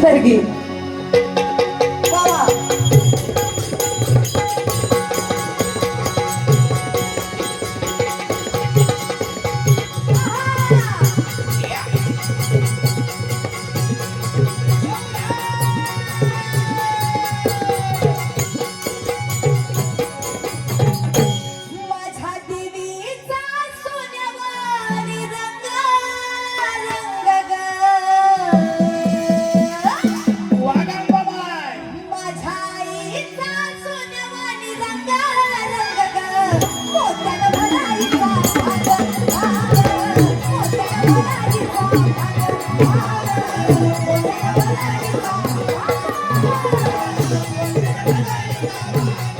सुंदर Thank you.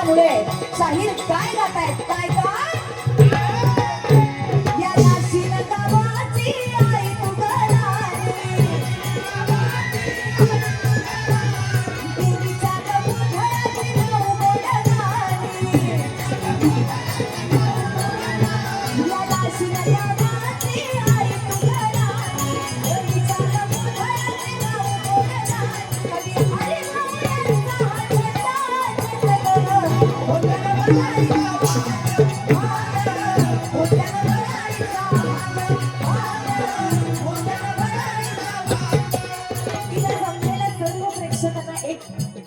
असल्यामुळे शाहीर काय गातायत? काय काय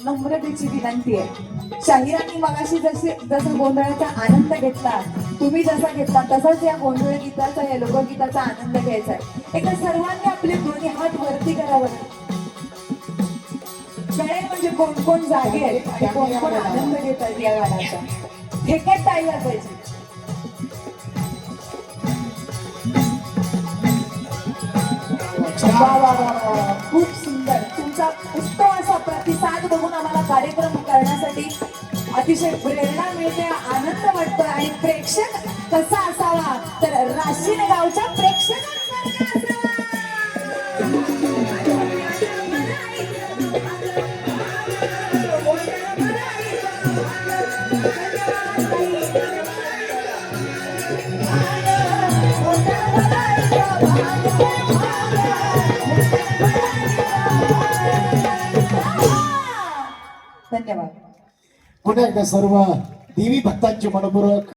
नम्रतेची विनंती आहे शाहिरांनी मगाशी जसे जसा गोंधळाचा आनंद घेतला तुम्ही जसा घेतला तसाच या गोंधळ गीताचा या लोकगीताचा आनंद घ्यायचा आहे एकदा सर्वांनी आपले दोन्ही हात वरती करावं म्हणजे कोण कोण जागे आहेत कोण कोण आनंद घेतात या गाण्याचा. ठेक्यात टाळल्या पाहिजे. खूप सुंदर. तुमचा उत्तम असा प्रतिसाद बघून आम्हाला कार्यक्रम करण्यासाठी अतिशय प्रेरणा मिळते आनंद वाटतो आणि प्रेक्षक कसा असावा धन्यवाद. पुन्हा एकदा सर्व देवी भक्तांचे मनपूर्वक